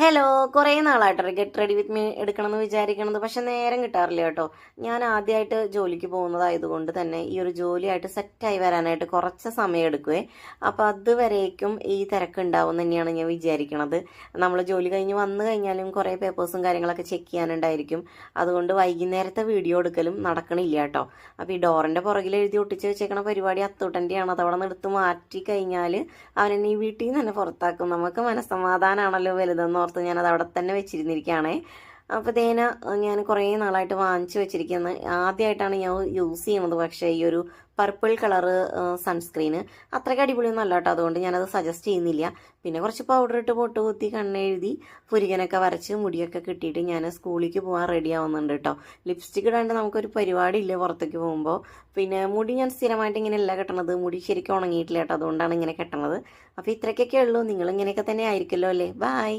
Hello കുറേ നാളായിട്ടോ get ready with me എടുക്കണമെന്ന് വിചാരിക്കണത്. പക്ഷെ നേരം കിട്ടാറില്ല കേട്ടോ. ഞാൻ ആദ്യമായിട്ട് ജോലിക്ക് പോകുന്നതായതുകൊണ്ട് തന്നെ ഈ ഒരു ജോലിയായിട്ട് സെറ്റായി വരാനായിട്ട് കുറച്ച് സമയം എടുക്കുവേ. അപ്പോൾ അതുവരേക്കും ഈ തിരക്ക് ഉണ്ടാവും തന്നെയാണ് ഞാൻ വിചാരിക്കണത്. നമ്മൾ ജോലി കഴിഞ്ഞ് വന്നു കഴിഞ്ഞാലും കുറേ പേപ്പേഴ്സും കാര്യങ്ങളൊക്കെ ചെക്ക് ചെയ്യാനുണ്ടായിരിക്കും. അതുകൊണ്ട് വൈകുന്നേരത്തെ വീഡിയോ എടുക്കലും നടക്കണില്ല കേട്ടോ. അപ്പോൾ ഈ ഡോറിന്റെ പുറകിൽ എഴുതി ഒട്ടിച്ച് വെച്ചേക്കണ പരിപാടി അത്തൂട്ടന്റെയാണ് അതവിടെ നിന്ന് എടുത്ത് മാറ്റി കഴിഞ്ഞാൽ അവനെന്നെ ഈ വീട്ടിൽ നിന്ന് തന്നെ പുറത്താക്കും. നമുക്ക് മനസ്സമാധാനമാണല്ലോ വലുതെന്ന് ഓർത്ത് ഞാനത് അവിടെ തന്നെ വെച്ചിരുന്നിരിക്കുകയാണേ. അപ്പോൾ തേന ഞാൻ കുറേ നാളായിട്ട് വാങ്ങിച്ചു വെച്ചിരിക്കുന്നത് ആദ്യമായിട്ടാണ് ഞാൻ യൂസ് ചെയ്യുന്നത്. പക്ഷേ ഈ ഒരു പർപ്പിൾ കളറ് സൺസ്ക്രീന് അത്രയ്ക്ക് അടിപൊളിയൊന്നും അല്ല കേട്ടോ. അതുകൊണ്ട് ഞാനത് സജസ്റ്റ് ചെയ്യുന്നില്ല. പിന്നെ കുറച്ച് പൗഡർ ഇട്ട് പൊട്ട് കുത്തി കണ്ണെഴുതി പുരികനൊക്കെ വരച്ച് മുടിയൊക്കെ കിട്ടിയിട്ട് ഞാൻ സ്കൂളിലേക്ക് പോകാൻ റെഡി ആവുന്നുണ്ട് കേട്ടോ. ലിപ്സ്റ്റിക് ഇടാണ്ട് നമുക്കൊരു പരിപാടി ഇല്ല പുറത്തേക്ക് പോകുമ്പോൾ. പിന്നെ മുടി ഞാൻ സ്ഥിരമായിട്ട് ഇങ്ങനെയല്ല കെട്ടണത്. മുടി ശരിക്കും ഉണങ്ങിയിട്ടില്ല കേട്ടോ. അതുകൊണ്ടാണ് ഇങ്ങനെ കെട്ടണത്. അപ്പോൾ ഇത്രയ്ക്കൊക്കെ ഉള്ളൂ. നിങ്ങൾ ഇങ്ങനെയൊക്കെ തന്നെ ആയിരിക്കുമല്ലോ അല്ലേ? ബായ്